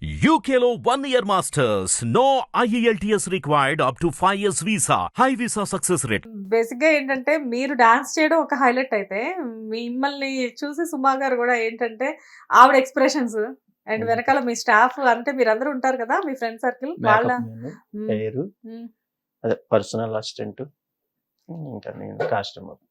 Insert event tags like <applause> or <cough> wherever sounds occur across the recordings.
One year masters. No E IELTS required up to 5 years visa. High visa success rate. బేసిక్గా ఏంటంటే మీరు dance చేయడం ఒక highlight అయితే మిమ్మల్ని చూసి సుమా గారు కూడా ఏంటంటే ఆవిడ ఎక్స్ప్రెషన్స్ అండ్ Hmm. వెనకాల మీ స్టాఫ్ అంటే మీరందరూ ఉంటారు కదా మీ ఫ్రెండ్ సర్కిల్ వాళ్ళ మ్మ్, అదే పర్సనల్ అసిస్టెంట్ ఇంకా నేను కాస్ట్యూమర్ మ్మ్.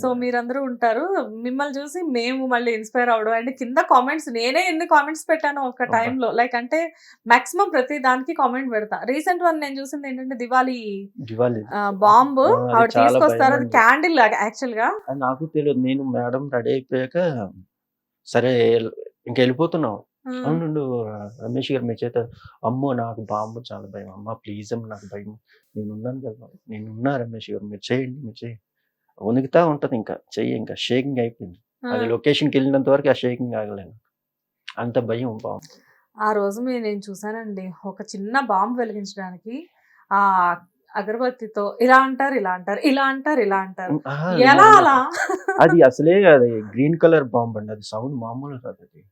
సో మీరందరూ ఉంటారు. మిమ్మల్ని చూసి మేము మళ్ళీ ఇన్స్పైర్ అవడం అండ్ కింద కామెంట్స్ నేనే ఎన్ని కామెంట్స్ పెట్టాను ఒక. టైంలో. లైక్ అంటే మాక్సిమం ప్రతి దానికి కామెంట్ పెడతా. రీసెంట్ వన్ నేను చూసింది ఏంటంటే దివాళీ దివాలి బాంబు ఆవిడ తీసుకొస్తారు. అది. క్యాండిల్ యాక్చువల్గా నాకు తెలియదు నేను మేడం రెడీ అయిపోయాక సరే ఇంక వెళ్ళిపోతున్నాం. మ్మ్. అవునుండు రమేష్ గారు మీ చేత అమ్మో నాకు బాంబు చాలా భయం. అమ్మ ప్లీజ్ అమ్మ నాకు భయం. నేను ఉన్నాను కదా నేను ఉన్నా రమేష్ గారు. మీరు చేయండి మీరు చేయండి. వణుకుతా ఉంటది ఇంకా చెయ్యి ఇంకా షేకింగ్ అయిపోయింది. అది. లొకేషన్కి వెళ్ళినంత వరకు ఆ షేకింగ్ ఆగలేను అంత భయం బాంబు ఆ రోజు మీ- నేను చూసానండి ఒక చిన్న బాంబు వెలిగించడానికి ఆ అగరబత్తితో ఇలా అంటారు ఇలా అంటారు ఇలా అంటారు ఇలా అంటారు. ఎలా అది- అలా? అది అసలే అది గ్రీన్ కలర్ బాంబ్ అండి అది సౌండ్ మామూలు కాదు అది.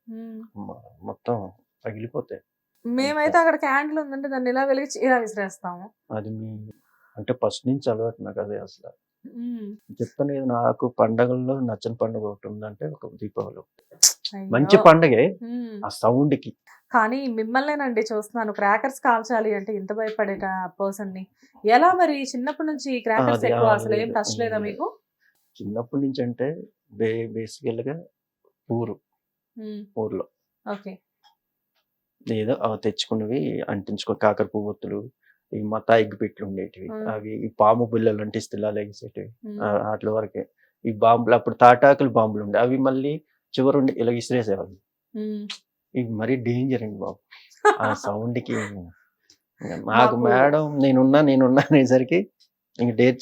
మొత్తం పగిలిపోతాయి. మేమైతే అక్కడ క్యాండిల్ ఉందంటే దాన్ని ఇలా వెలిగించి ఇలా విసిరేస్తాము. అది మీ అంటే ఫస్ట్ నుంచి అలవాటు నాకు అదే అసలు. చెప్తాను కదా నాకు పండగల్లో నచ్చని పండుగ ఒకటి ఉందంటే ఒక దీపావళి ఒకటి. మంచి పండగే. ఆ సౌండ్కి కానీ మిమ్మల్నేనండి చూస్తున్నాను. క్రాకర్స్ కాల్చాలి అంటే ఇంత భయపడే పర్సన్ని ఎలా మరి? చిన్నప్పటి నుంచి క్రాకర్స్ ఎక్కువ అసలు ఏం టచ్ లేదా. మీకు? చిన్నప్పటి నుంచి అంటే బే బేసికల్గా ఊరు. ఊర్లో. ఓకే. ఏదో తెచ్చుకున్నవి అంటించుకో కాకర పువ్వొత్తులు. ఈ మతా ఎగ్గు పెట్లు ఉండేటివి. అవి ఈ పాము బిల్లలు లెగిసేటివి మ్మ్. ఆ, వాటి వరకే. ఈ బాంబులు అప్పుడు తాటాకులు బాంబులు ఉండే. అవి మళ్ళీ చివరుండి ఇలా విసిరేసేవాళ్ళు. ఇవి మరీ డేంజర్ అండి బాబు. ఆ సౌండ్కి ఇంకా నాకు మాకు- మేడం నేనున్నా నేనున్నా అనేసరికి ఇంక డేర్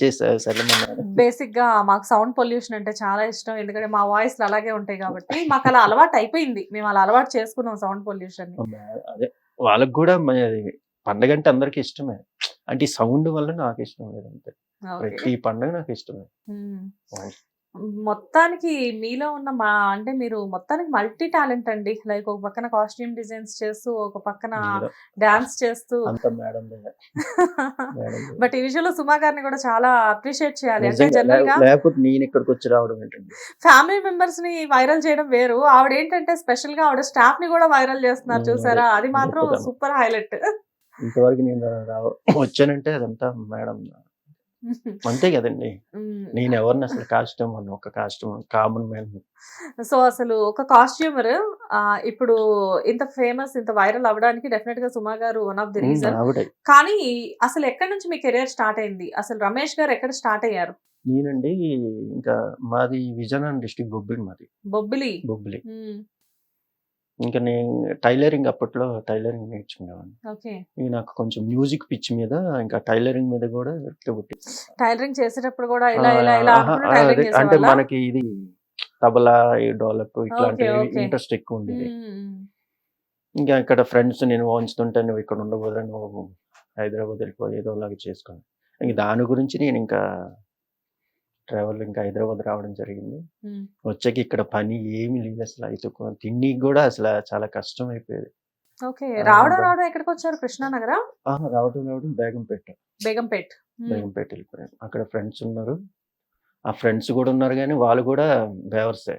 బేసిక్గా మాకు సౌండ్ పొల్యూషన్ అంటే చాలా ఇష్టం. ఎందుకంటే మా వాయిస్ అలాగే ఉంటాయి కాబట్టి మాకు అలా అలవాటు అయిపోయింది. మేము అలా అలవాటు చేసుకున్నాం సౌండ్ పొల్యూషన్ అదే వాళ్ళకి కూడా పండగ అంటే అందరికి ఇష్టమే. అంటే ఈ సౌండ్ వల్ల నాకు ఇష్టం లేదు అంతే. ప్రతి పండగ నాకు ఇష్టమే. మొత్తానికి మీలో ఉన్న మా అంటే మీరు మొత్తానికి మల్టీ టాలెంట్ అండి. లైక్ ఒక పక్కన కాస్ట్యూమ్ డిజైన్స్ చేస్తూ ఒక పక్కన డాన్స్ చేస్తూ. బట్ ఈ విషయంలో సుమా గారిని కూడా చాలా అప్రిషియేట్ చేయాలి. అంటే జనరల్గా నేను ఇక్కడికి వచ్చి రావడం ఏంటండి? ఫ్యామిలీ మెంబర్స్ని వైరల్ చేయడం వేరు. ఆవిడ ఏంటంటే స్పెషల్గా ఆవిడ స్టాఫ్ని కూడా వైరల్ చేస్తున్నారు చూసారా? అదే. మాత్రం. Super highlight. ఇంతవరకు నేను వచ్చానంటే అదంతా మేడం అంతే కదండి. నేను ఎవరిని అసలు కాస్ట్యూమ్ అన్న ఒక కాస్ట్యూమ్ కామన్ మ్యాన్ సో అసలు ఒక కాస్ట్యూమర్ ఇప్పుడు ఇంత ఫేమస్ ఇంత వైరల్ అవ్వడానికి డెఫినెట్గా సుమా గారు వన్ ఆఫ్ ది రీజన్ కానీ అసలు ఎక్కడి నుంచి మీ కెరియర్ స్టార్ట్ అయింది? అసలు రమేష్ గారు ఎక్కడ స్టార్ట్ అయ్యారు? నేనండి ఇంకా మాది విజయనగరం డిస్టిక్ బొబ్బిలి మాది. బొబ్బిలి? బొబ్బిలి. ఇంకా నేను టైలరింగ్ అప్పట్లో టైలరింగ్ నేర్చుకునేవాడిని ఓకే ఇక నాకు కొంచెం మ్యూజిక్ పిచ్ మీద ఇంకా టైలరింగ్ మీద కూడా పుట్టి టైలరింగ్ చేసేటప్పుడు కూడా ఇలా ఇలా అంటే? మనకి ఇది తబలా ఈ డోలక్ ఇట్లాంటి okay. ఇంట్రెస్ట్ ఎక్కువ ఉండేది. ఇంకా ఇక్కడ ఫ్రెండ్స్ నేను వంచుతుంటే నువ్వు ఇక్కడ ఉండబోదు నువ్వు హైదరాబాద్ వెళ్ళిపో ఏదో లాగా చేసుకుని ఇంక దాని గురించి నేను ఇంకా ట్రావెల్ ఇంకా హైదరాబాద్ రావడం జరిగింది. వచ్చాక ఇక్కడ పని ఏమీ లేదు అసలు. అయితే తిండికి కూడా అసలు చాలా కష్టం అయిపోయేది ఓకే రావడం రావడం ఎక్కడికి వచ్చారు? కృష్ణానగర? రావడం రావడం బేగంపేట. బేగంపేట్. బేగంపేట వెళ్ళిపోయాను. అక్కడ ఫ్రెండ్స్ ఉన్నారు. ఆ ఫ్రెండ్స్ కూడా ఉన్నారు కానీ వాళ్ళు కూడా బేవర్సే.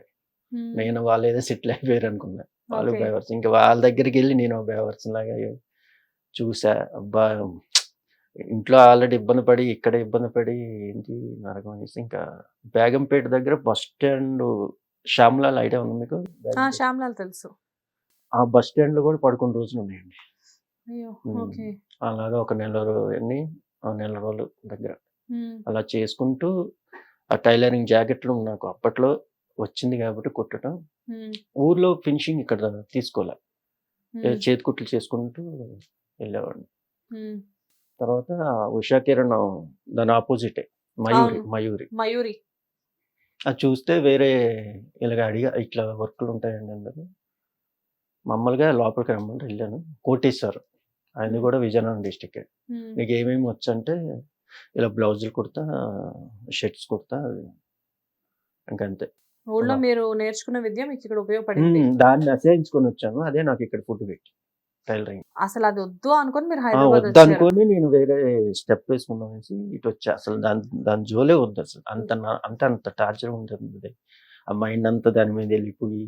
నేను వాళ్ళు ఏదో సెటిల్ అయిపోయారు అనుకున్నా. వాళ్ళు. బేవర్స్. ఇంకా వాళ్ళ దగ్గరికి వెళ్ళి నేను బేవర్స్ లాగా చూసా. అబ్బా! ఇంట్లో ఆల్రెడీ ఇబ్బంది పడి ఇక్కడ ఇబ్బంది పడి ఏంటి నరకం వేసి ఇంకా బేగంపేట దగ్గర బస్ స్టాండ్ శ్యామ్లాల్ ఐడియా ఉంది మీకు. శ్యామ్లాల్ తెలుసు ఆ బస్ స్టాండ్లో కూడా పడుకున్న రోజులు ఉన్నాయండి అలాగా ఒక నెల రోజులు ఆ నెల రోజులు దగ్గర. అలా చేసుకుంటూ ఆ టైలరింగ్ జాకెట్లు నాకు అప్పట్లో వచ్చింది కాబట్టి కుట్టడం. ఊర్లో ఫినిషింగ్ ఇక్కడ తీసుకోలే ఏ మ్మ్. చేతి కుట్లు చేసుకుంటూ వెళ్ళేవాడిని. తర్వాత ఉషా కిరణ్ దాని ఆపోజిటే మయూరి. మయూరి. మయూరి. అది చూస్తే వేరే ఇలాగ అడిగా ఇట్లా వర్క్లు ఉంటాయండి అందరు. మామూలుగా లోపలికి రమ్మంటే వెళ్ళాను. కోటేశ్వర్. ఆయన. కూడా విజయనగరం డిస్టిక్. నీకు ఏమేమి వచ్చంటే ఇలా బ్లౌజులు కుడతా షర్ట్స్ కుడతా ఇంకంతే. ఊళ్ళో. మీరు నేర్చుకున్న విద్య మీకు ఇక్కడ ఉపయోగపడింది. దాన్ని అసహించుకొని వచ్చాను. అదే నాకు ఇక్కడ ఫుడ్ పెట్టి. టైలరింగ్ అసలు అది వద్దు అనుకొని మీరు హైదరాబాద్ వద్దు అనుకొని నేను వేరే స్టెప్ వేసుకుందాం అనేసి ఇటు వచ్చా. అసలు దాని దాని జోలే వద్దు అసలు. అంత అంటే అంత టార్చర్ ఉంటుంది. ఆ మైండ్ అంతా దాని మీద వెళ్ళిపోయి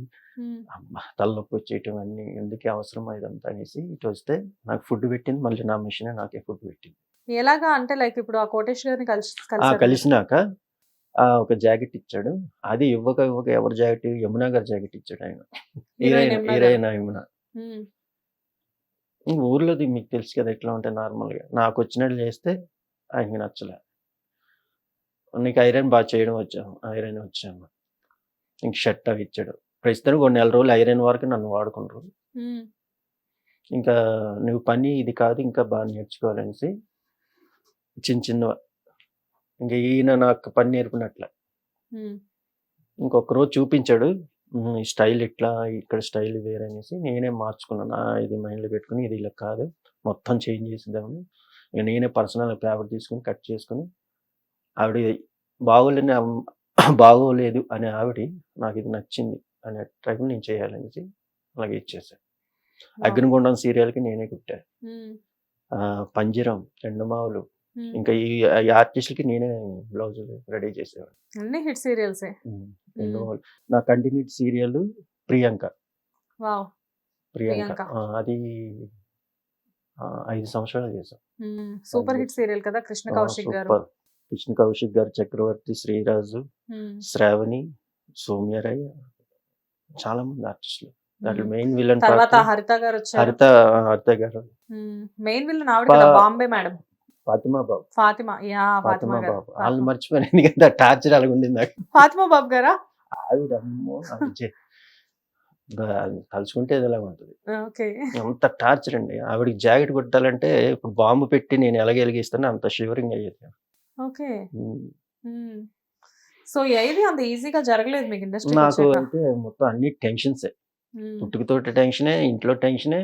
తలనొప్పి వచ్చేయటం అన్ని ఎందుకే అవసరం ఇదంతా అనేసి ఇటు వస్తే నాకు ఫుడ్ పెట్టింది. మళ్ళీ నా మిషన్ నాకే ఫుడ్ పెట్టింది. ఎలాగా అంటే లైక్ ఇప్పుడు ఆ కోటేష్ గారిని కలిసి. కలిసినాక ఆ ఒక జాకెట్ ఇచ్చాడు. అది ఇవ్వక ఇవ్వక ఎవరి జాకెట్? యమునా గారి జాకెట్ ఇచ్చాడు ఆయన. <laughs> Heroine heroine Yamuna heroine Yamuna ఉమ్, ఈ ఊర్లోది మీకు తెలుసు కదా ఎట్లా ఉంటాయి నార్మల్గా. నాకు వచ్చినట్లు చేస్తే ఆయనకి నచ్చలే. నీకు ఐరన్ బాగా చేయడం వచ్చాము ఐరన్ వచ్చాము? ఇంక షర్ట్ అవి ఇచ్చాడు. ప్రస్తుతం కొన్ని నెల రోజులు ఐరన్ వరకు నన్ను వాడుకున్నారు ఉమ్, ఇంకా నువ్వు పని ఇది కాదు ఇంకా బాగా నేర్చుకోవాలనేసి చిన్న చిన్న ఇంకా ఈయన నాకు పని నేర్పినట్లే. ఇంకొక రోజు చూపించాడు. "ఉమ్, ఈ స్టైల్ ఇట్లా ఇక్కడ స్టైల్ వేరే అనేసి నేనే మార్చుకున్నాను. "ఆ, ఇది మైండ్లో పెట్టుకుని ఇది ఇలా కాదు. మొత్తం చేంజ్ చేసేద్దామని. ఇక నేనే పర్సనల్ పేపర్ తీసుకుని కట్ చేసుకుని ఆవిడ బాగోలేని <coughs> బాగోలేదు అనే ఆవిడ నాకు ఇది నచ్చింది అనే టైం నేను చేయాలనేసి అలాగే ఇచ్చేసాను. అగ్నిగుండం సీరియల్కి నేనే కుట్టాను పంజరం ఎండమావులు. ఇంకా ఈ ఆర్టిస్ట్కి నేనే బ్లౌజులు రెడీ చేసేవాడు అన్ని హిట్ సీరియల్సే. నా కంటిన్యూట్ సీరియల్ ప్రియాంక. ప్రియాంక. అది ఐదు సంవత్సరాలు చేశాం. సూపర్ హిట్ సీరియల్ కదా కృష్ణ కౌశిక్ గారు. కృష్ణ కౌశిక్ గారు చక్రవర్తి శ్రీరాజు శ్రావణి సౌమ్యరాయ్ చాలా మంది ఆర్టిస్టులు. దాంట్లో. మెయిన్ విలన్ తర్వాత హరిత గారు హరిత హరిత గారు. మెయిన్ విలన్ ఆవిడ బాంబే మేడం. ఫాతిమా బాబు. ఫాతిమా యా ఫాతిమా బాబు. వాళ్ళు మర్చిపోయాను ఎందుకంటే టార్చర్ అలాగ ఉండింది నాకు. ఫాతిమా బాబు గారా? ఆవిడ అమ్మో తలుచుకుంటే ఇది ఉంటుంది. అంత టార్చర్ అండి. ఆవిడకి జాకెట్ కుట్టాలంటే ఇప్పుడు బాంబు పెట్టి నేను ఎలాగ వెలిగిస్తానో అంత షివరింగ్ అయ్యేది ఓకే. సో ఏది అంత ఈజీగా జరగలేదు మీకు ఇండస్ట్రీ నాకు అయితే మొత్తం అన్ని టెన్షన్సే. పుట్టుకతోటి టెన్షనే ఇంట్లో టెన్షనే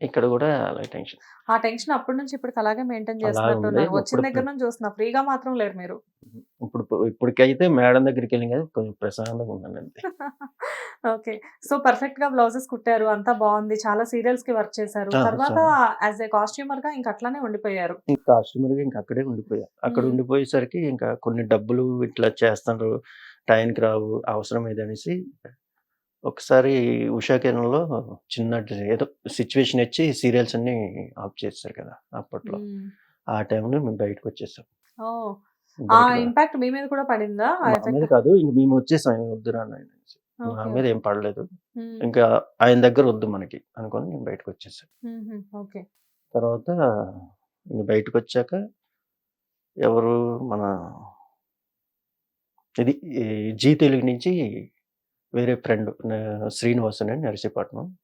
ఇక్కడ కూడా అలాగే టెన్షన్. ఆ టెన్షన్ అప్పటి నుంచి ఇప్పటికి అలాగే మెయింటైన్ అలా చేస్తున్నట్టున్నారు ఉంది. వచ్చిన దగ్గర నుంచి చూస్తున్నా. ఫ్రీగా మాత్రం లేరు మీరు. ఇప్పుడు ఇప్పటికైతే మేడం దగ్గరికి వెళ్ళి కదా కొంచెం ప్రశాంతంగా ఉన్నాను అంతే. <laughs> ఓకే. సో పర్ఫెక్ట్గా బ్లౌజెస్ కుట్టారు. అంతా బాగుంది. చాలా సీరియల్స్కి వర్క్ చేశారు. తర్వాత యాజ్ ఏ కాస్ట్యూమర్గా ఇంకా అట్లానే ఉండిపోయారు. ఇంకా కస్టమర్గా ఇంకా అక్కడే ఉండిపోయా. అక్కడ. ఉండిపోయేసరికి ఇంకా కొన్ని డబ్బులు ఇట్లా చేస్తారు. టైంకి రావు. అవసరం ఏదనేసి ఒకసారి ఉషా కిరణ్లో చిన్న ఏదో సిచ్యువేషన్ వచ్చి సీరియల్స్ అన్ని ఆఫ్ చేస్తారు కదా అప్పట్లో. ఆ టైంలో మేము బయటకు వచ్చేసాం ఆ ఇంపాక్ట్ మీ మీద కూడా పడిందా? మీద కాదు ఇంక మేము వచ్చేసాం వద్దురా అనేసి. మా Okay, మీద. ఏం పడలేదు. ఇంకా ఆయన దగ్గర వద్దు మనకి అనుకొని నేను బయటకు వచ్చేసాను. ఓకే తర్వాత ఇంక బయటకు వచ్చాక ఎవరు మన ఇది జీ తెలుగు నుంచి వేరే ఫ్రెండ్ శ్రీనివాసన్ అని నరసీపట్నం.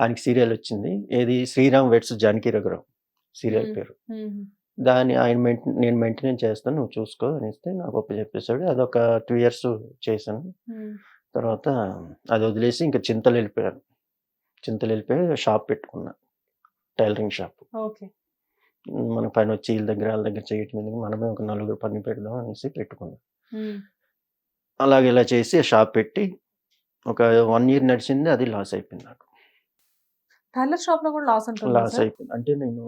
ఆయనకి సీరియల్ వచ్చింది. ఏది? Sriram weds Janaki Raghuram serial. పేరు. దాన్ని ఆయన మెయింట నేను మెయింటెనెన్స్ చేస్తాను నువ్వు చూసుకో అనేస్తే నాకు ఒప్ప చెప్పేశాడు. అదొక టూ ఇయర్స్ చేశాను. తర్వాత అది వదిలేసి ఇంకా చింతలు వెళ్ళిపోయాను. చింతలు వెళ్ళిపోయి షాప్ పెట్టుకున్నా. Tailoring shop. ఓకే. మన పైన వచ్చి వీళ్ళ దగ్గర వాళ్ళ దగ్గర చేయటం ఎందుకు? మనమే ఒక నలుగురు పని పెడదాం అనేసి పెట్టుకున్నాం. అలాగే ఇలా చేసి షాప్ పెట్టి ఒక వన్ ఇయర్ నడిచింది అది లాస్ అయిపోయింది నాకు. టైలర్ షాప్లో కూడా లాస్ ఉంటుంది లాస్ అయిపోయింది. అంటే నేను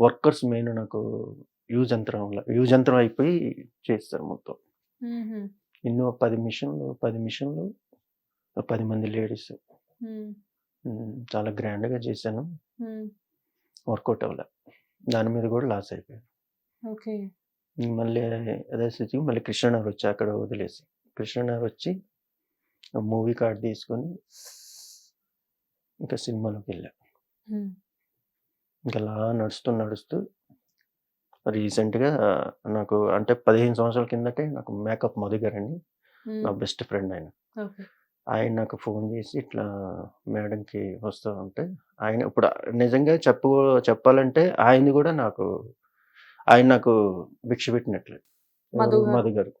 వర్కర్స్ మెయిన్ నాకు యూజ్ యంత్రం యూజ్ యంత్రం అయిపోయి చేస్తారు మొత్తం. ఎన్నో పది మిషన్లు పది మిషన్లు పది మంది లేడీస్. చాలా గ్రాండ్గా చేశాను. వర్కౌట్ అవ్వలే. దాని మీద కూడా లాస్ అయిపోయాను. ఓకే. మళ్ళీ అదే స్థితికి మళ్ళీ కృష్ణనగర్ వచ్చి అక్కడ వదిలేసి కృష్ణనగర్ వచ్చి మూవీ కార్డ్ తీసుకొని ఇంకా సినిమాలోకి వెళ్ళా. ఇంకా అలా నడుస్తూ నడుస్తూ రీసెంట్గా నాకు అంటే పదిహేను సంవత్సరాల కిందటే నాకు మేకప్ మధు గారు అని నా బెస్ట్ ఫ్రెండ్ ఆయన. ఆయన నాకు ఫోన్ చేసి ఇట్లా మేడంకి వస్తామంటే ఆయన ఇప్పుడు నిజంగా చెప్పు చెప్పాలంటే ఆయనది కూడా నాకు ఆయన నాకు భిక్ష పెట్టినట్లే. మధు గారు.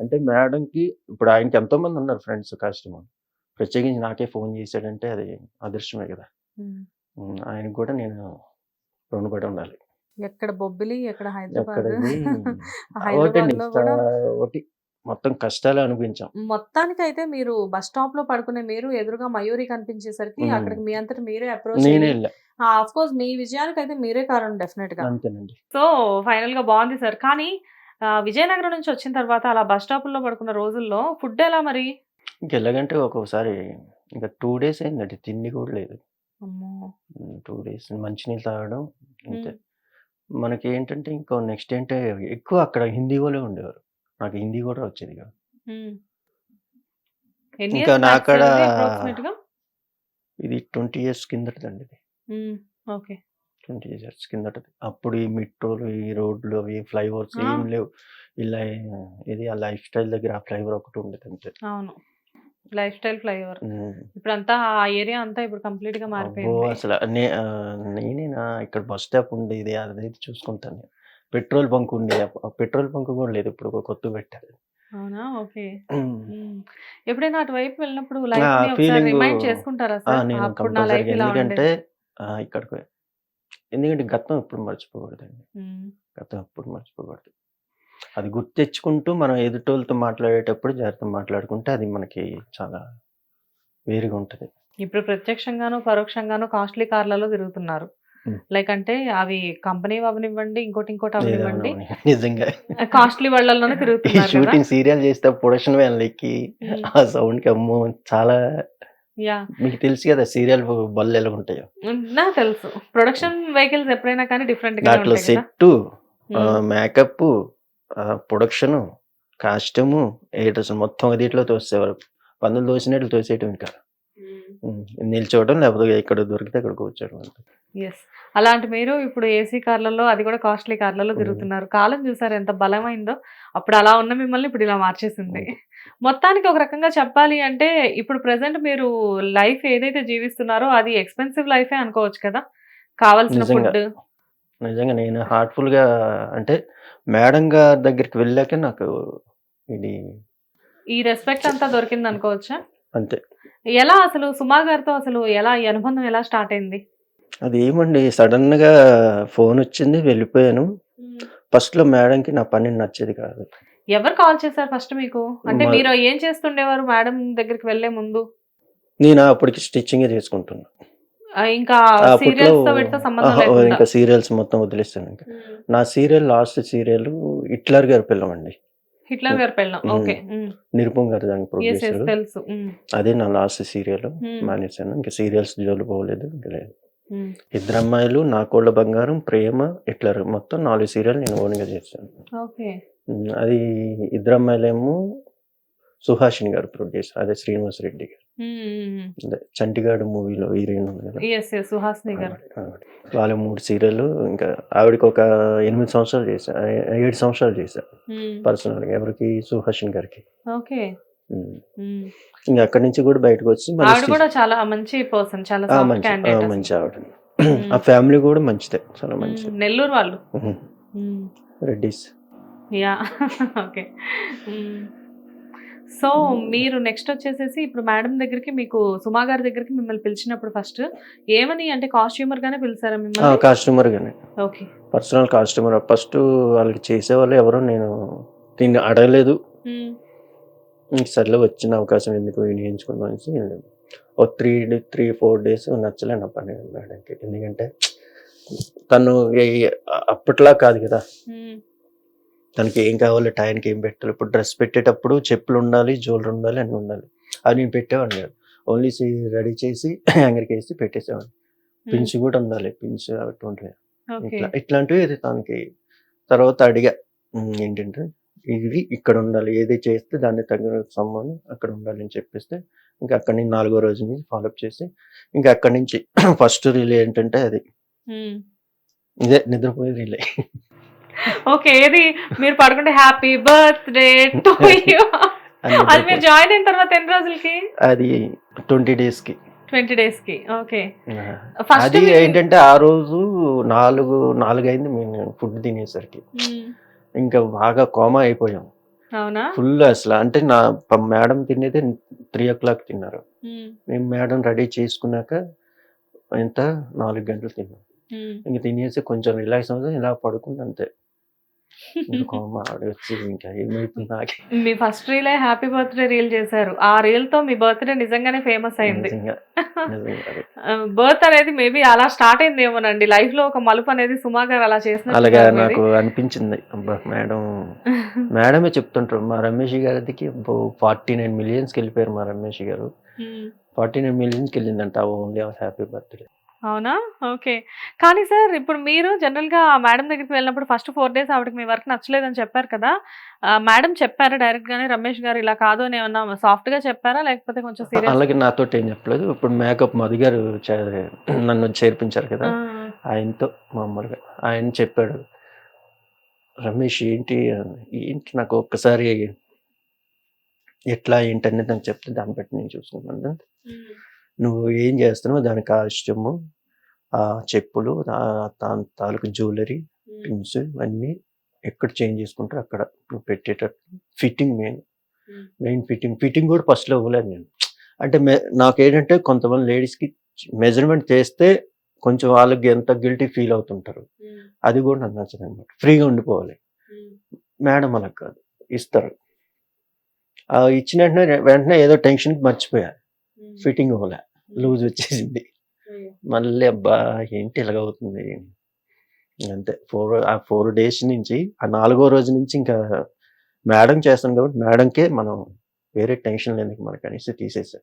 అంటే మేడంకి ఇప్పుడు ఆయనకి ఎంతో మంది ఉన్నారు ఫ్రెండ్స్ కస్టమర్ ప్రత్యేకించి నాకే ఫోన్ చేశాడంటే అది అదృష్టమే కదా. ఆయనకు కూడా నేను రుణపడి ఉండాలి. ఎక్కడ బొబ్బిలి ఎక్కడ హైదరాబాద్? <laughs> ఒకటి. మొత్తం కష్టాలే అనిపించాం మొత్తానికైతే మీరు బస్ స్టాప్లో పడుకునే మీరు ఎదురుగా మయూరి కనిపించేసరికి. అక్కడికి మీ అంతటి మీరే అప్రోచ్ ఆఫ్ కోర్స్ మీ విజయానికి అయితే మీరే కారణం డెఫినెట్గా సో ఫైనల్గా బాగుంది సార్. కానీ విజయనగరం నుంచి వచ్చిన తర్వాత అలా బస్ స్టాప్లో పడుకున్న రోజుల్లో ఫుడ్ ఎలా మరి? ఇంకెలాగంటే ఒక్కొక్కసారి ఇంకా టూ డేస్ అయిందండి తిండి కూడా లేదు. టూ డేస్ మంచినీళ్ళు తాగడం అంతే. మనకి ఏంటంటే ఇంకో నెక్స్ట్ ఏంటంటే ఎక్కువ అక్కడ హిందీ వాళ్ళే ఉండేవారు. నాకు హిందీ కూడా వచ్చేది కాదు. ఇంకా నా back కాడ- సార్ ఇది ట్వంటీ ఇయర్స్ కిందటదండి ఇది. ఓకే. ట్వంటీ ఇయర్స్ కిందటది అప్పుడు ఈ మెట్రోలు ఈ రోడ్లు అవి ఫ్లైఓవర్స్. ఏం లేవు. ఇలా ఇది ఆ లైఫ్ స్టైల్ దగ్గర ఆ ఫ్లైఓవర్ ఒకటి ఉండేది అంతే. అవును. Life style flyover. ఇప్పుడు అంతా ఆ ఏరియా అంతా ఇప్పుడు కంప్లీట్గా మారిపోయింది. అసలు నే- ఆ, నేనేనా ఇక్కడ బస్ స్టాప్ ఉండేది అదైతే చూసుకుంటాను నేను. పెట్రోల్ బంక్ ఉండేది పెట్రోల్ బంక్ కూడా లేదు. ఇప్పుడు కొత్త పెట్టారు. అవునా? ఓకే. ఎప్పుడైనా అటువైపు వెళ్ళినప్పుడు లైఫ్ని రిమైండ్ చేసుకుంటారా సార్? నేను నా ఎందుకంటే ఇక్కడికి ఎందుకంటే గతం ఎప్పుడు మర్చిపోకూడదండి. గతం ఎప్పుడు మర్చిపోకూడదు అది గుర్తు తెచ్చుకుంటూ మనం ఎదుటోళ్ళతో మాట్లాడేటప్పుడు జాగ్రత్త మాట్లాడుకుంటే అది మనకి చాలా వేరుగా ఉంటుంది ఇప్పుడు ప్రత్యక్షంగాను పరోక్షంగాను కాస్ట్లీ కార్లలో తిరుగుతున్నారు. లైక్ అంటే అవి కంపెనీ అవనివ్వండి ఇంకోటి ఇంకోటి అవనివ్వండి నిజంగా కాస్ట్లీ వాళ్ళలోనే తిరుగుతున్నారు షూటింగ్ సీరియల్ చేస్తే ప్రొడక్షన్ వ్యాన్ ఎక్కి. ఆ సౌండ్కి అమ్మో చాలా మీకు తెలుసు కదా సీరియల్ బళ్ళు ఎలా ఉంటాయో? నాకు తెలుసు. ప్రొడక్షన్ వెహికల్స్ ఎప్పుడైనా కానీ డిఫరెంట్ దాంట్లో set. Makeup production costume editors మొత్తం దీంట్లో తోసేవారు. పందులు తోసినట్లు తోసేయటం ఇంకా. నిల్చోవడం లేకపోతే ఇక్కడ దొరికితే అక్కడ కూర్చోవడం. ఎస్ అలాంటి మీరు ఇప్పుడు ఏసీ కార్లలో అది కూడా కాస్ట్లీ కార్లలో. తిరుగుతున్నారు. కాలం చూసారు ఎంత బలమైందో? అప్పుడు అలా ఉన్న మిమ్మల్ని ఇప్పుడు ఇలా మార్చేసింది. మొత్తానికి ఒక రకంగా చెప్పాలి అంటే ఇప్పుడు ప్రెసెంట్ మీరు లైఫ్ ఏదైతే జీవిస్తున్నారో అది ఎక్స్పెన్సివ్ లైఫే అనుకోవచ్చు కదా? కావాల్సిన నిజంగా. ఫుడ్ నిజంగా నేను హార్ట్ఫుల్గా అంటే మేడం గారి దగ్గరికి వెళ్ళాక నాకు ఇది ఈ రెస్పెక్ట్ అంతా దొరికింది అనుకోవచ్చా? అంతే. ఎలా అసలు సుమా గారితో అసలు ఎలా ఈ అనుబంధం ఎలా స్టార్ట్ అయింది? అది ఏమండి సడన్గా ఫోన్ వచ్చింది వెళ్ళిపోయాను. ఫస్ట్లో మేడం కి నా పని నచ్చేది కాదు. ఎవరు కాల్ చేశారు ఫస్ట్ మీకు? అంటే మీరు ఏం చేస్తుండేవారు మేడం దగ్గరికి వెళ్ళే ముందు? నేను? అప్పటికి స్టిచ్చింగ్ చేసుకుంటున్నా. ఇంకా ఇంకా సీరియల్స్ మొత్తం వదిలేస్తాను ఇంకా. నా సీరియల్ లాస్ట్ సీరియల్ హిట్లర్ గారి పిల్లమండి హిట్లర్ గారు పెళ్ళం. ఓకే. నిరుపం గారు దాని ఎస్ ఎస్ ప్రొడ్యూసర్ తెలుసు. అదే నా లాస్ట్ సీరియల్. మానేశాను ఇంకా సీరియల్స్ జోలు పోలేదు ఇంకా లేదు. ఇద్దరు అమ్మాయిలు నా కోళ్ళ బంగారం ప్రేమ హిట్లర్. మొత్తం నాలుగు సీరియల్ నేను ఓన్గా చేశాను ఓకే. అది ఇద్దరు అమ్మాయిలేమో సుహాసిని గారు ప్రొడ్యూసర్ అదే శ్రీనివాస్ రెడ్డి గారు. చంటిగాడు మూవీలో హీరోయిన్ ఉంది కదా. సుహాసిని గారు. వాళ్ళ మూడు సీరియల్ ఇంకా ఆవిడకి ఒక ఎనిమిది సంవత్సరాలు చేశా ఏడు సంవత్సరాలు చేశా. మ్మ్. పర్సనల్గా ఎవరికి? సుహాసిని గారికి. ఓకే. ఇంకా అక్కడి నుంచి కూడా బయటకు వచ్చి కూడా చాలా మంచి పర్సన్ చాలా ఆవిడ. ఆ ఫ్యామిలీ కూడా మంచిదే చాలా మంచిది. నెల్లూరు వాళ్ళు. రెడ్డిస్. యా ఓకే సో మీరు నెక్స్ట్ వచ్చేసేసి ఇప్పుడు మేడం దగ్గరికి మీకు సుమా గారి దగ్గరికి మిమ్మల్ని పిలిచినప్పుడు ఫస్ట్ ఏమని అంటే కాస్ట్యూమర్ గానే పిలిచారా మిమ్మల్ని? కాస్ట్యూమర్ గానే. ఓకే పర్సనల్ కాస్ట్యూమర్ ఫస్ట్ వాళ్ళకి చేసేవాళ్ళు ఎవరో నేను దీన్ని అడగలేదు. ఇంక సర్లే వచ్చిన అవకాశం ఎందుకు వినియోగించుకుందాం అనేసి. ఓ త్రీ త్రీ ఫోర్ డేస్ నచ్చలే నా పని మేడంకి ఎందుకంటే తను అప్పట్లా కాదు కదా. తనకి ఏం కావాలి టైంకి ఏం పెట్టాలి ఇప్పుడు డ్రెస్ పెట్టేటప్పుడు చెప్పులు ఉండాలి జోలు ఉండాలి అన్నీ ఉండాలి. అది నేను పెట్టేవాడిని కాదు. ఓన్లీ రెడీ చేసి <coughs> హ్యాంగర్కి వేసి పెట్టేసేవాడిని. పిన్స్ కూడా ఉండాలి పిన్స్ అటువంటివి. ఇట్లా ఇట్లాంటివి ఇది తనకి తర్వాత అడిగా. "ఉమ్, ఏంటంటే ఇది ఇక్కడ ఉండాలి ఏది చేస్తే దాన్ని తగిన సంబంధం అక్కడ ఉండాలి అని చెప్పేస్తే ఇంకా అక్కడి నుంచి నాలుగో రోజు నుంచి ఫాలోఅప్ చేసి ఇంకా అక్కడి నుంచి <coughs> ఫస్ట్ రిలే ఏంటంటే అది. ఇదే నిద్రపోయే రిలే ఓకే ఏది? మీరు పడుకుంటే హ్యాపీ బర్త్డే టు యూ అది మీరు జాయిన్ అయిన తర్వాత ఎన్ని రోజులకి? అది ట్వంటీ డేస్కి. ట్వంటీ డేస్కి ఓకే అది ఏంటంటే ఆ రోజు నాలుగు నాలుగు అయింది మేము ఫుడ్ తినేసరికి. ఇంకా బాగా కోమా అయిపోయాం. అవునా? ఫుల్ అసలు అంటే నా మేడం తినేది త్రీ ఓ క్లాక్ తిన్నారు. మ్మ్. మేము మేడం రెడీ చేసుకున్నాక ఎంత? నాలుగు గంటలు తిన్నాం. ఇంక తినేసి కొంచెం రిలాక్స్ అవుతుంది ఇలా పడుకుంది అంతే. ఇంకో మా ఏమైతుంది first reel happy birthday reel చేశారు. ఆ రీల్తో మీ బర్త్డే నిజంగానే ఫేమస్ అయింది. <laughs> బర్త్ అనేది మేబీ అలా స్టార్ట్ అయింది ఏమోనండి లైఫ్లో ఒక మలుపు అనేది సుమా గారు అలా అలాగా చేసిన నాకు అనిపించింది. మేడం మేడమే చెప్తుంటారు. మా రమేష్ గారికి ఫార్టీ నైన్ మిలియన్స్కి వెళ్ళిపోయారు మా రమేష్ గారు. ఫార్టీ నైన్ మిలియన్స్కి వెళ్ళిందంట ఓన్లీ హ్యాపీ బర్త్డే. అవునా? ఓకే. కానీ సార్ ఇప్పుడు మీరు జనరల్గా మేడం దగ్గరికి వెళ్ళినప్పుడు ఫస్ట్ ఫోర్ డేస్ ఆవిడకి మీ వర్క్ నచ్చలేదని చెప్పారు కదా? మేడం చెప్పారా డైరెక్ట్ గానే రమేష్ గారు ఇలా కాదు అని ఏమన్నా సాఫ్ట్గా చెప్పారా? లేకపోతే కొంచెం సీరియస్ అలాగే నాతో ఏం చెప్పలేదు. ఇప్పుడు మేకప్ మధు గారు చే- నన్ను చేర్పించారు కదా? ఆయనతో మామూలుగా ఆయన చెప్పాడు రమేష్ ఏంటి? అని. ఏంటి నాకు ఒక్కసారి ఎట్లా ఏంటనేది నాకు చెప్తే దాన్ని బట్టి నేను చూసుకున్నాను నువ్వు ఏం చేస్తున్నావు దాని కాస్ట్యూము ఆ చెప్పులు తాలూకు జ్యువెలరీ పిన్స్ ఇవన్నీ ఎక్కడ చేంజ్ చేసుకుంటారో అక్కడ నువ్వు పెట్టేటట్టు fitting main main fitting. Fitting కూడా ఫస్ట్లో ఇవ్వలేదు నేను. అంటే మె- నాకేంటంటే కొంతమంది లేడీస్కి మెజర్మెంట్ చేస్తే కొంచెం వాళ్ళకి ఎంత గిల్టీ ఫీల్ అవుతుంటారు. అది కూడా నాకు నచ్చదు అనమాట ఫ్రీగా ఉండిపోవాలి. మేడం అలా కాదు ఇస్తారు. ఇచ్చిన వెంటనే వెంటనే ఏదో టెన్షన్ మర్చిపోయా. ఫిట్టింగ్ ఇవ్వలే లూజ్ వచ్చేసింది. మళ్ళీ అబ్బా ఏంటి ఇలాగ అవుతుంది? అంతే. ఫోర్ ఆ ఫోర్ డేస్ నుంచి ఆ నాలుగో రోజు నుంచి ఇంకా మేడం చేస్తాం కాబట్టి మేడంకే మనం వేరే టెన్షన్ లేదు మనకు అనేసి తీసేసాం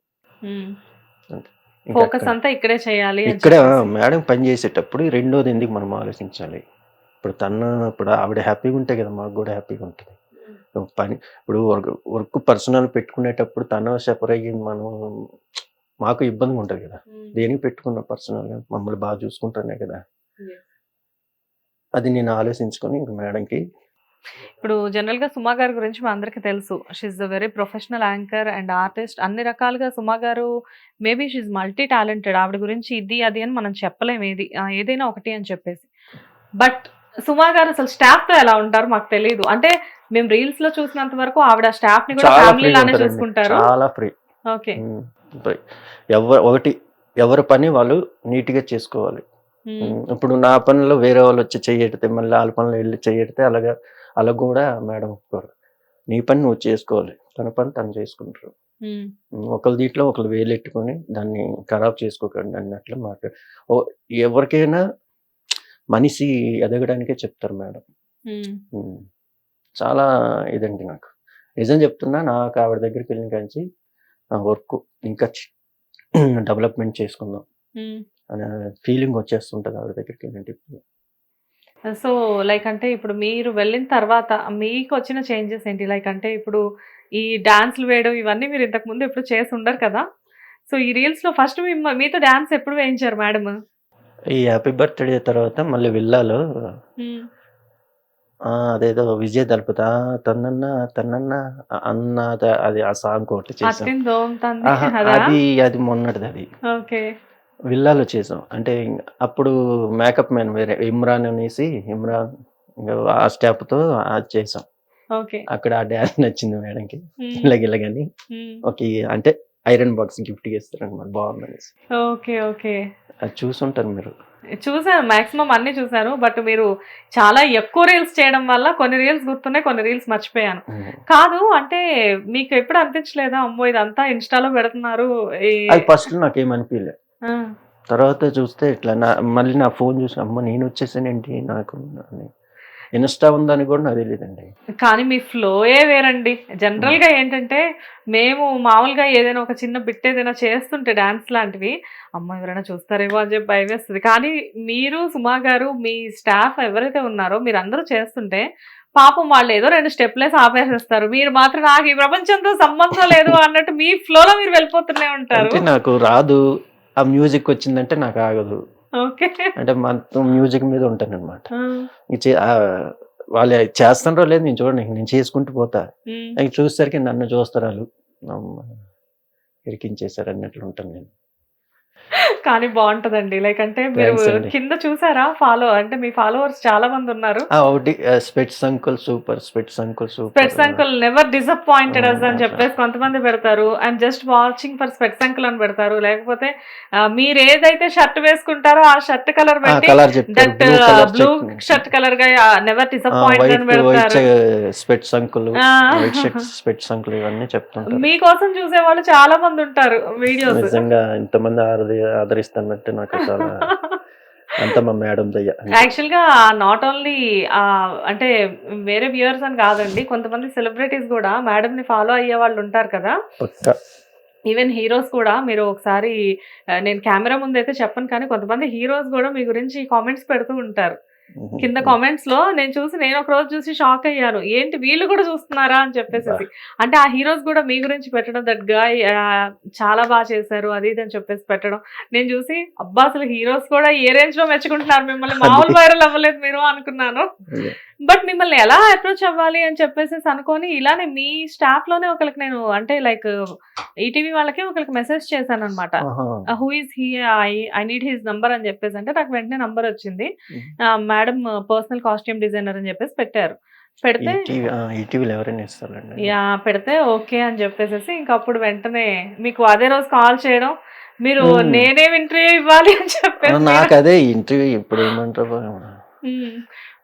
ఫోకస్ అంతా. ఇక్కడే చేయాలి ఇక్కడ. మేడం పని చేసేటప్పుడు రెండోది ఎందుకు మనం ఆలోచించాలి? ఇప్పుడు తను ఇప్పుడు ఆవిడ హ్యాపీగా ఉంటే కదా మాకు కూడా హ్యాపీగా ఉంటుంది. పని ఇప్పుడు వర్క్ వర్క్ పర్సనల్ పెట్టుకునేటప్పుడు తను సెపరేట్ మనం మాకు ఇబ్బందిగా ఉంటుంది కదా. దేనికి పెట్టుకున్న పర్సనల్గా? మమ్మల్ని బాగా చూసుకుంటానే కదా. అది నేను ఆలోచించుకొని ఇంక మేడంకి ఇప్పుడు జనరల్గా సుమా గారి గురించి మా అందరికి తెలుసు. She a very professional anchor and artist అన్ని రకాలుగా సుమా గారు మేబీ షీఈ్ మల్టీ టాలెంటెడ్ ఆవిడ గురించి ఇది అది అని మనం చెప్పలేం. ఏది ఏదైనా ఒకటి అని చెప్పేసి. బట్ సుమా గారు అసలు స్టాఫ్తో ఎలా ఉంటారు మాకు తెలియదు అంటే మేము రీల్స్లో చూసినంత వరకు ఆవిడ స్టాఫ్ని కూడా ఫ్యామిలీ లానే చూసుకుంటారు. చాలా ఫ్రీ ఓకే. ఎవరు ఒకటి ఎవరి పని వాళ్ళు నీట్గా చేసుకోవాలి. ఉమ్, ఇప్పుడు నా పనిలో వేరే వాళ్ళు వచ్చి చెయ్యడితే మళ్ళీ వాళ్ళ పనిలో వెళ్ళి చెయ్యడితే అలాగా అలా కూడా మేడం ఒప్పుకోరు. నీ పని నువ్వు చేసుకోవాలి. తన పని తను చేసుకుంటారు. ఒకరి దీంట్లో ఒకరు వేలెట్టుకొని దాన్ని ఖరాబ్ చేసుకోకండి అన్నట్లు మాట ఓ ఎవరికైనా మనిషి ఎదగడానికే చెప్తారు మేడం. చాలా ఇదండి నాకు. నిజం చెప్తున్నా నాకు ఆవిడ దగ్గరికి వెళ్ళిన కాంచి నా వర్క్ ఇంకా <clears throat> డెవలప్మెంట్ చేసుకుందాం అనే ఫీలింగ్ వచ్చేస్తుంటుంది ఆవిడ దగ్గరికి వెళ్ళినట్టు సో లైక్ అంటే ఇప్పుడు మీరు వెళ్ళిన తర్వాత మీకు వచ్చిన చేంజెస్ ఏంటి? లైక్ అంటే ఇప్పుడు ఈ డాన్స్లు వేయడం ఇవన్నీ మీరు ఇంతకు ముందు ఎప్పుడు చేసి ఉండరు కదా? సో ఈ రీల్స్లో ఫస్ట్ మీతో డాన్స్ ఎప్పుడు వేయించారు మేడం ఈ హ్యాపీ బర్త్డే తర్వాత మళ్ళీ విల్లాలో ఆ, అదేదో విజయ దళపతి ఆ, తన్నన్న తన్నన్న అన్న ద- అది ఆ సాంగ్ ఒకటి చేసాం ఆహా, అదా అది అది మొన్నటిది అది. ఓకే. విల్లాలో చేసాం అంటే ఇంక అప్పుడు మేకప్ మ్యాన్ వేరే ఇమ్రాన్ అనేసి ఇమ్రాన్ ఇంకా ఆ స్టెప్తో అది చేసాం ఓకే. అక్కడ ఆ డ్యాన్స్ నచ్చింది మేడంకి ఇలాగ ఇలాగని ఒక అంటే ఐరన్ బాక్స్ గిఫ్ట్ ఇస్తారు అనమాట బాగుందనేసి. Okay okay. అది చూసుంటారు మీరు చూసాను మాక్సిమం అన్ని చూసాను బట్ మీరు చాలా ఎక్కువ రీల్స్ చేయడం వల్ల కొన్ని రీల్స్ గుర్తున్నాయి కొన్ని రీల్స్ మర్చిపోయాను. కాదు అంటే మీకు ఎప్పుడు అనిపించలేదా అమ్మో ఇదంతా ఇన్స్టాలో పెడుతున్నారు ఫస్ట్ నాకేం అనిపించలే ఆ, తర్వాత చూస్తే ఇట్లా నా మళ్ళీ నా ఫోన్ చూసి అమ్మ నేను వచ్చేసానేంటి నాకు అని. ఇన్స్టా ఉందని కూడా నాకు తెలియదండి కానీ మీ ఫ్లోయే వేరండి. జనరల్గా ఏంటంటే మేము మామూలుగా ఏదైనా ఒక చిన్న బిట్ ఏదైనా చేస్తుంటే డాన్స్ లాంటివి అమ్మ ఎవరైనా చూస్తారేమో అని చెప్పి భయం వేస్తుంది. కానీ మీరు సుమా గారు మీ స్టాఫ్ ఎవరైతే ఉన్నారో మీరు అందరూ చేస్తుంటే పాపం వాళ్ళు ఏదో రెండు స్టెప్లేసి ఆపేసేస్తారు. మీరు మాత్రం నాకు ఈ ప్రపంచంతో సంబంధం లేదు అన్నట్టు మీ ఫ్లోలో మీరు వెళ్ళిపోతూనే ఉంటారు. నాకు రాదు. ఆ మ్యూజిక్ వచ్చిందంటే నాకు ఆగదు. అంటే మొత్తం మ్యూజిక్ మీద ఉంటాను అనమాట వాళ్ళు చేస్తారో లేదు నేను చూడండి నేను చేసుకుంటూ పోతా. నాకు చూసేసరికి నన్ను చూస్తారు వాళ్ళు. అమ్మ, ఇరికించేశారు అన్నట్లు ఉంటాను నేను. కానీ బాగుంటదండి. లైక్ అంటే మీరు. కింద చూసారా ఫాలో అంటే మీ ఫాలోవర్స్ చాలా మంది ఉన్నారు specs uncle super specs uncle super. Specs uncle never disappointed us అని. చెప్పేసి కొంతమంది పెడతారు. And just watching for specs uncle అని పెడతారు. లేకపోతే మీరు ఏదైతే షర్ట్ వేసుకుంటారో ఆ షర్ట్ కలర్ చెప్తారు. దట్ బ్లూ షర్ట్ కలర్గా నెవర్ డిసప్పాయింటెడ్ అని పెడతారు. స్పెట్స్ అంకుల్ స్పెట్స్ అంకుల్ ఇవన్నీ చెప్తుంటారు. మీకోసం చూసే వాళ్ళు చాలా మంది ఉంటారు వీడియోస్. నిజంగా ఇంతమంది ఆదరి నాకు చాలా అంత మా మేడం దయ్య యాక్చువల్గా నాట్ ఓన్లీ అంటే వేరే వ్యూవర్స్ అని కాదండి కొంతమంది సెలబ్రిటీస్ కూడా మేడం ని ఫాలో అయ్యే వాళ్ళు ఉంటారు కదా. ఈవెన్ హీరోస్ కూడా మీరు ఒకసారి నేను కెమెరా ముందు అయితే చెప్పను కానీ కొంతమంది హీరోస్ కూడా మీ గురించి కామెంట్స్ పెడుతూ ఉంటారు. కింద కామెంట్స్లో నేను చూసి నేను ఒక రోజు చూసి షాక్ అయ్యాను. ఏంటి వీళ్ళు కూడా చూస్తున్నారా అని చెప్పేసి అంటే ఆ హీరోస్ కూడా మీ గురించి పెట్టడం దట్ గాయ్ చాలా బాగా చేశారు అది ఇది అని చెప్పేసి పెట్టడం. నేను చూసి అబ్బా అసలు హీరోస్ కూడా ఏ రేంజ్లో మెచ్చుకుంటున్నారు. మిమ్మల్ని మామూలు వైరల్ అవ్వలేదు మీరు అనుకున్నాను. బట్ మిమ్మల్ని ఎలా అప్రోచ్ అవ్వాలి అని చెప్పేసి అనుకొని ఇలానే మీ స్టాఫ్లోనే ఒకరికి నేను అంటే లైక్ ఈటీవీ వాళ్ళకి ఒకరికి మెసేజ్ చేశాను అనమాట who is he I I need his number అని చెప్పేసి. అంటే నాకు వెంటనే నంబర్ వచ్చింది. మేడం పర్సనల్ కాస్ట్యూమ్ డిజైనర్ అని చెప్పేసి పెట్టారు. పెడితే యా పెడితే ఓకే అని చెప్పేసి ఇంకా అప్పుడు వెంటనే మీకు అదే రోజు కాల్ చేయడం మీరు. నేనేం ఇంటర్వ్యూ ఇవ్వాలి అని చెప్పేసి నాకు అదే ఇంటర్వ్యూ ఇప్పుడు ఏమంటారు.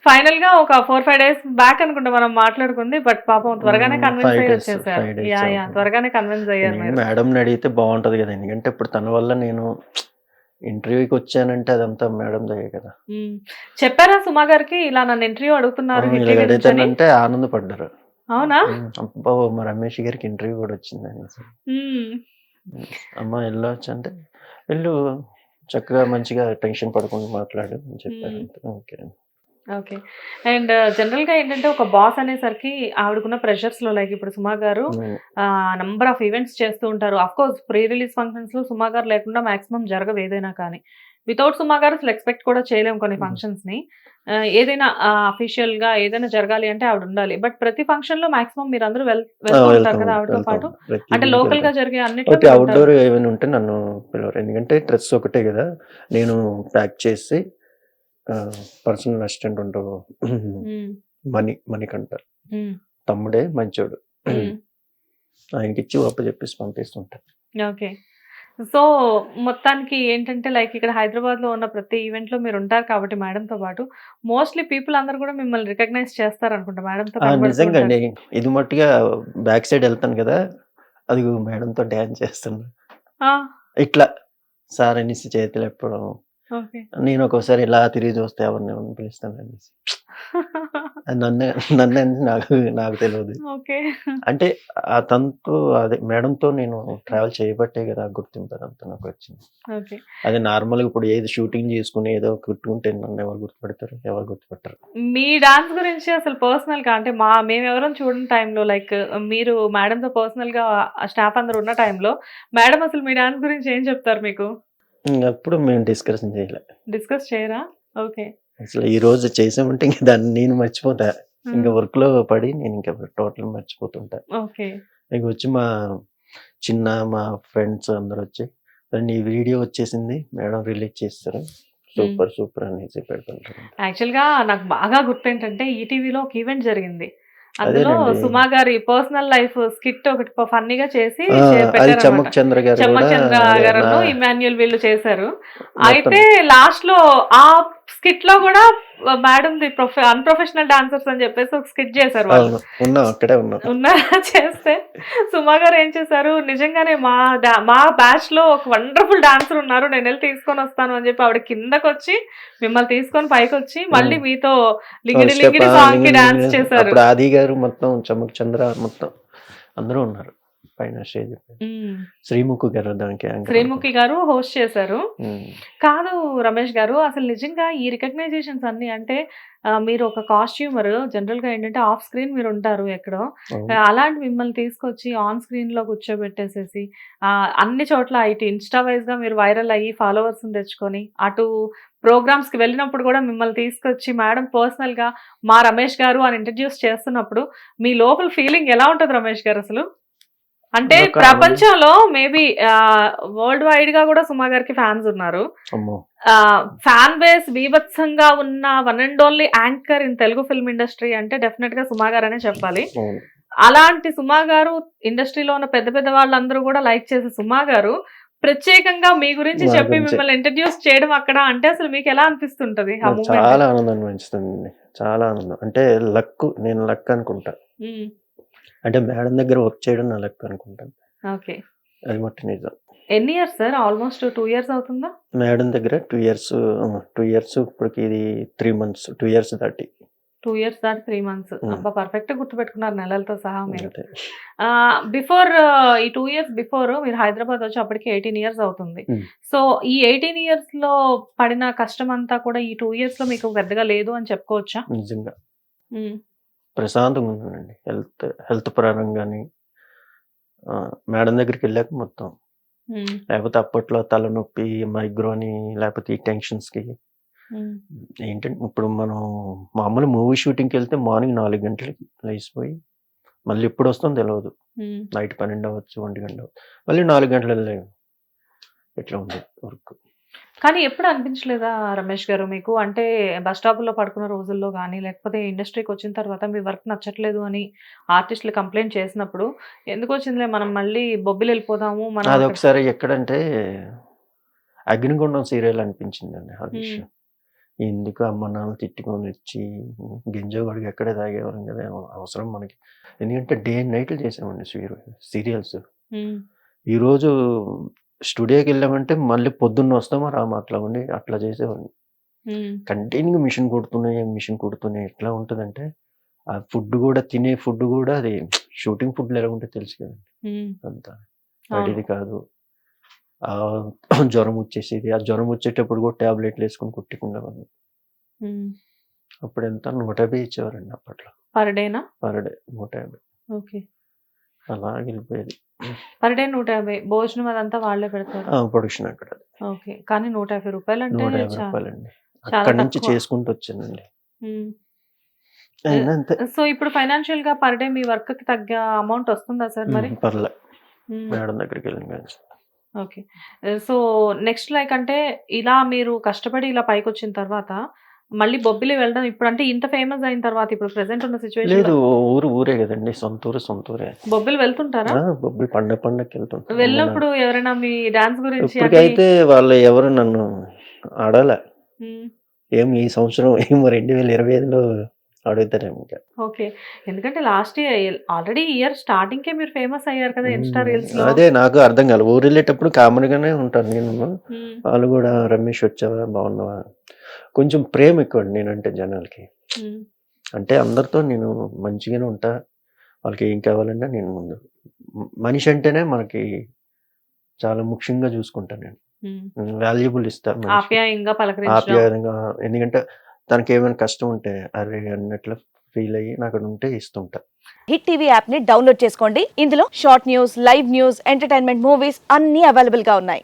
ఫైనల్గా ఒక ఫోర్ ఫైవ్ డేస్ బ్యాక్ అనుకుంటా మనం మాట్లాడుకుంది బట్ పాపం త్వరగానే Hmm, కన్విన్స్ five అయ్యి వచ్చేసారు. Yeah yeah. త్వరగానే కన్విన్స్ అయ్యారు మేడంని అడిగితే బాగుంటది కదా ఎందుకంటే ఇప్పుడు తన వల్ల నేను ఇంటర్వ్యూకి వచ్చానంటే అదంతా మేడం దయ్యే కదా. మ్మ్. చెప్పారా సుమా గారికి? ఇలా నన్ను ఇంటర్వ్యూ అడుగుతున్నారు? అడిగితేనంటే ఆనందపడ్డారు. అవునా? ఉమ్, అబ్బో మా రమేష్ గారికి ఇంటర్వ్యూ కూడా వచ్చింది అనేసి మ్మ్. అమ్మ వెళ్ళొచ్చు అంటే వెళ్ళు చక్కగా మంచిగా టెన్షన్ పడకుండా మాట్లాడు అని చెప్పారు ఓకే ఓకే. అండ్ జనరల్గా ఏంటంటే ఒక బాస్ అనేసరికి ఆవిడకున్న ప్రెషర్స్లో లైక్ ఇప్పుడు సుమా గారు నంబర్ ఆఫ్ ఈవెంట్స్ చేస్తూ ఉంటారు. అఫ్ కోర్స్ ప్రీ రిలీజ్ ఫంక్షన్స్లో సుమా గారు లేకుండా మాక్సిమం జరగవు ఏదైనా కానీ. వితౌట్ సుమా గారు అసలు ఎక్స్పెక్ట్ కూడా చేయలేము కొన్ని. ఫంక్షన్స్ని ఏదైనా అఫీషియల్గా ఏదైనా జరగాలి అంటే ఆవిడ ఉండాలి. బట్ ప్రతి ఫంక్షన్లో మాక్సిమం మీరు అందరూ వెల్ ఆ, వెళ్తూ ఉంటారు వెళ్తాం, కదా ఆవిడతో. పాటు. అంటే లోకల్గా. జరిగే మీరు అవుట్డోర్. ఏమైనా ఉంటే నన్ను పిలవరు. ఎందుకంటే డ్రెస్ ఒకటే కదా. నేను ప్యాక్ చేసి పర్సనల్ అసిస్టెంట్ ఉంటారు మణికంట మ్మ్. తమ్ముడే మంచోడు. ఆయనకి ఇచ్చి అప్పు చెప్పేసి పంపిస్తుంటాను ఓకే. సో మొత్తానికి ఏంటంటే లైక్ ఇక్కడ హైదరాబాద్లో ఉన్న ప్రతి ఈవెంట్లో మీరు ఉంటారు కాబట్టి మేడం తో పాటు మోస్ట్లీ పీపుల్ అందరూ కూడా మిమ్మల్ని రికగ్నైజ్ చేస్తారు అనుకుంటా మేడం తో నిజంగా అండి. ఇది మట్టుగా బ్యాక్ సైడ్ వెళ్తాను కదా అది మేడంతో డ్యాన్స్ చేస్తున్నా. ఆ, ఇట్లా. సార్ అనేసి చేతులు ఎప్పుడు నేను ఒక్కోసారి ఇలా తిరిగి చూస్తే ఎవరిని పిలుస్తాను అనేసి నన్ను నన్ను నాకు నాకు తెలియదు ఓకే. అంటే ఆ తనతో అదే మేడంతో నేను ట్రావెల్ చేయబట్టే కదా గుర్తింపు అదంతా నాకు వచ్చింది. అది నార్మల్గా ఇప్పుడు ఏది షూటింగ్ చేసుకుని ఏదో కుట్టుకుంటే నన్ను ఎవరు గుర్తుపెడతారు? ఎవరు గుర్తుపెట్టరు? మీ డాన్స్ గురించి అసలు పర్సనల్గా అంటే మా మేము ఎవరైనా చూడని టైంలో లైక్ మీరు మేడం తో పర్సనల్గా స్టాఫ్ అందరూ ఉన్న టైంలో మేడం అసలు మీ డాన్స్ గురించి ఏం చెప్తారు మీకు? అప్పుడు మేము డిస్కషన్ చేయలే. డిస్కస్ చేయరా? ఓకే. అసలు ఈ రోజు చేసామంటే ఇంకా దాన్ని నేను మర్చిపోతా. ఇంకా వర్క్లో పడి నేను ఇంకా టోటల్ మర్చిపోతుంటా. ఓకే. ఇక వచ్చి మా చిన్న మా ఫ్రెండ్స్ అందరు వచ్చి "అరే, నీ వీడియో వచ్చేసింది మేడం రిలీజ్ చేస్తారు. సూపర్ సూపర్ అనేసి పెడుతుంటారు యాక్చువల్గా నాకు బాగా గుర్తు ఏంటంటే ఈటీవీలో ఒక ఈవెంట్ జరిగింది. అందులో. సుమా గారి పర్సనల్ లైఫ్ స్కిట్ ఒకటి ఫన్నీగా చేసి చంద్ర గారు ఇమాన్యుయల్ వీళ్ళు చేశారు. అయితే లాస్ట్లో ఆ స్కిట్లో కూడా madam the profe unprofessional dancers అని చెప్పేసి ఒక స్కిట్ చేశారు వాళ్ళు. అక్కడే ఉన్నాం. ఉన్నారా చేస్తే సుమా గారు ఏం చేశారు? నిజంగానే మా మా బ్యాచ్లో ఒక వండర్ఫుల్ డాన్సర్ ఉన్నారు. నేను వెళ్ళి తీసుకొని వస్తాను అని చెప్పి ఆవిడ కిందకి వచ్చి మిమ్మల్ని తీసుకొని పైకి వచ్చి మళ్ళీ. మీతో లింగిడి లింగిడి సాంగ్కి డాన్స్. చేశారు. ఆది గారు మొత్తం చమ్మక్ చంద్ర మొత్తం అందరూ ఉన్నారు. పైన స్టేజ్. శ్రీముఖు గారు దానికి శ్రీముఖి గారు హోస్ట్ చేశారు. కాదు రమేష్ గారు అసలు నిజంగా ఈ రికగ్నైజేషన్స్ అన్ని అంటే మీరు ఒక కాస్ట్యూమర్ జనరల్గా ఏంటంటే ఆఫ్ స్క్రీన్ మీరు ఉంటారు ఎక్కడో. అలాంటి మిమ్మల్ని తీసుకొచ్చి ఆన్ స్క్రీన్లో కూర్చోబెట్టేసేసి అన్ని చోట్ల ఇటు ఇన్స్టా వైజ్గా మీరు వైరల్ అయ్యి ఫాలోవర్స్ తెచ్చుకొని అటు ప్రోగ్రామ్స్కి వెళ్ళినప్పుడు కూడా మిమ్మల్ని తీసుకొచ్చి మేడం పర్సనల్గా మా రమేష్ గారు అని ఇంట్రడ్యూస్ చేస్తున్నప్పుడు మీ లోపల ఫీలింగ్ ఎలా ఉంటది రమేష్ గారు అసలు? అంటే ప్రపంచంలో మేబీ వరల్డ్ వైడ్గా కూడా సుమా గారికి ఫ్యాన్స్ ఉన్నారు. ఫ్యాన్ బేస్ బీభత్సంగా ఉన్న one and only anchor in Telugu film industry అంటే డెఫినెట్గా సుమా గారు అనే చెప్పాలి. అలాంటి సుమా గారు ఇండస్ట్రీలో ఉన్న పెద్ద పెద్ద వాళ్ళందరూ కూడా లైక్ చేసే సుమా గారు ప్రత్యేకంగా మీ గురించి చెప్పి. మిమ్మల్ని ఇంట్రడ్యూస్ చేయడం అక్కడ అంటే అసలు మీకు ఎలా అనిపిస్తుంటది చాలా ఆనందం అనిపిస్తుంది చాలా ఆనందం. అంటే లక్ నేను లక్ అనుకుంటా. అంటే మేడం దగ్గర వర్క్ చేయడం నా లక్ అనుకుంటాను ఓకే. అది మట్టి నిజం. ఎన్ని years sir almost two years అవుతుందా? మేడం దగ్గర టూ ఇయర్స్ టూ ఇయర్స్ ఇప్పటికి ఇది త్రీ మంత్స్ టూ ఇయర్స్ దాటి. టూ ఇయర్స్ దాటి త్రీ మంత్స్. అబ్బా పర్ఫెక్ట్ గుర్తుపెట్టుకున్నారు నెలలతో సహా మీరు. బిఫోర్ ఈ టూ ఇయర్స్ బిఫోర్ మీరు హైదరాబాద్ వచ్చి అప్పటికి ఎయిటీన్ ఇయర్స్ అవుతుంది. సో ఈ ఎయిటీన్ ఇయర్స్లో పడిన కష్టం అంతా కూడా ఈ టూ ఇయర్స్లో మీకు పెద్దగా లేదు అని చెప్పుకోవచ్చా? నిజంగా. ప్రశాంతంగా ఉందండి హెల్త్ హెల్త్ పరంగా కానీ మేడం దగ్గరికి వెళ్ళాక మొత్తం. లేకపోతే అప్పట్లో తలనొప్పి మైగ్రోని లేకపోతే ఈ టెన్షన్స్కి. ఏంటంటే ఇప్పుడు మనం మామూలు మూవీ షూటింగ్కి వెళ్తే మార్నింగ్ నాలుగు గంటలకి లేచిపోయి మళ్ళీ ఎప్పుడు వస్తుందో తెలియదు. నైట్ పన్నెండు అవ్వచ్చు ఒంటి గంట మళ్ళీ నాలుగు గంటలు వెళ్ళలేము. ఇట్లా ఉంది వర్క్. కానీ ఎప్పుడు అనిపించలేదా రమేష్ గారు మీకు? అంటే బస్ స్టాప్లో పడుకున్న రోజుల్లో కానీ లేకపోతే ఇండస్ట్రీకి వచ్చిన తర్వాత మీ వర్క్ నచ్చట్లేదు అని ఆర్టిస్టులు కంప్లైంట్ చేసినప్పుడు ఎందుకు వచ్చిందిలే మనం మళ్ళీ బొబ్బిలు వెళ్ళిపోదాము మనం అది అక్కడ- ఒకసారి ఎక్కడంటే అగ్నిగుండం సీరియల్ అనిపించిందండి ఆ విషయం. ఎందుకు అమ్మ నాన్న తిట్టుకొని వచ్చి గింజగొడికి ఎక్కడే తాగేవాళ్ళం కదా అవసరం మనకి. ఎందుకంటే డే అండ్ నైట్లు చేసామండి సీరియల్స్. ఈరోజు స్టూడియోకి వెళ్ళామంటే మళ్ళీ పొద్దున్న వస్తామా రామా? అట్లా ఉండి అట్లా చేసేవాడిని. ఉమ్, కంటిన్యూగా మిషన్ కుడుతున్నాయి మిషన్ కుడుతున్నాయి. ఎట్లా ఉంటుందంటే ఆ ఫుడ్ కూడా తినే ఫుడ్ కూడా అది షూటింగ్ ఫుడ్ ఎలా ఉంటే తెలుసు కదండి. అంతా. వాటిది కాదు. ఆ జ్వరం వచ్చేసేది. ఆ జ్వరం వచ్చేటప్పుడు కూడా ట్యాబ్లెట్లు వేసుకొని కుట్టుకునేవాడిని. అప్పుడు ఎంత నూట యాభై ఇచ్చేవారండి అప్పట్లో. పర్ డేనా? పర్ డే నూట యాభై. ఓకే. అలా వెళ్ళిపోయేది. పర్ డే నూట యాభై భోజనం అదంతా వాళ్ళే పెడతారు. ప్రొడక్షన్ అక్కడ ఓకే కానీ నూట యాభై రూపాయలు అంటే నూట యాభై రూపాయలండి అక్కడ నుంచి. చేసుకుంటూ వచ్చానండి. సో ఇప్పుడు ఫైనాన్షియల్గా పర్ డే మీ వర్క్కి తగ్గ అమౌంట్ వస్తుందా సార్ మరి? పర్లే. మేడం దగ్గరికి వెళ్ళిన కానీ ఓకే. సో నెక్స్ట్ లైక్ అంటే ఇలా మీరు కష్టపడి ఇలా పైకి వచ్చిన తర్వాత మళ్ళీ బొబ్బిలి వెళ్ళడం ఇప్పుడు అంటే ఇంత ఫేమస్ అయిన తర్వాత ఇప్పుడు ప్రెసెంట్ ఉన్న సిచ్యువేషన్ లేదు ఊరు ఊరే కదండి సొంత ఊరు సొంత ఊరే బొబ్బిలి వెళ్తుంటారా? బొబ్బిలి పండగ పండగకి వెళ్తుంటాం. వెళ్ళినప్పుడు ఎవరైనా మీ డాన్స్ గురించి ఇప్పటికైతే వాళ్ళు ఎవరు నన్ను ఆడాల. ఏం ఈ సంవత్సరం ఏమో రెండు వేల ఇరవై ఐదులో అడుగుతారేమో ఇంకా. ఓకే. ఎందుకంటే last year already year starting కే మీరు ఫేమస్ అయ్యారు కదా ఇన్స్టా రీల్స్లో. అదే నాకు అర్థం కాదు ఊరు వెళ్ళేటప్పుడు కామన్ గానే ఉంటాను నేను. వాళ్ళు కూడా రమేష్ వచ్చావా బాగున్నావా? కొంచెం ప్రేమ ఎక్కువ నేనంటే జనాలకి. అంటే అందరితో నేను మంచిగానే ఉంటా వాళ్ళకి ఏం కావాలన్నా నేను ముందు. మనిషి అంటేనే మనకి చాలా ముఖ్యంగా చూసుకుంటాను నేను. వాల్యుబుల్ ఇస్తా మనిషికి. ఆప్యాయంగా పలకరించడం. ఆప్యాయంగా ఎందుకంటే తనకి ఏమైనా కష్టం ఉంటే అరే అన్నట్లు ఫీల్ అయ్యి నాకు అక్కడ ఉంటే ఇస్తుంటా. హిట్ టీవీ యాప్ని డౌన్లోడ్ చేసుకోండి. ఇందులో short news live news entertainment movies అన్ని అవైలబుల్గా ఉన్నాయి.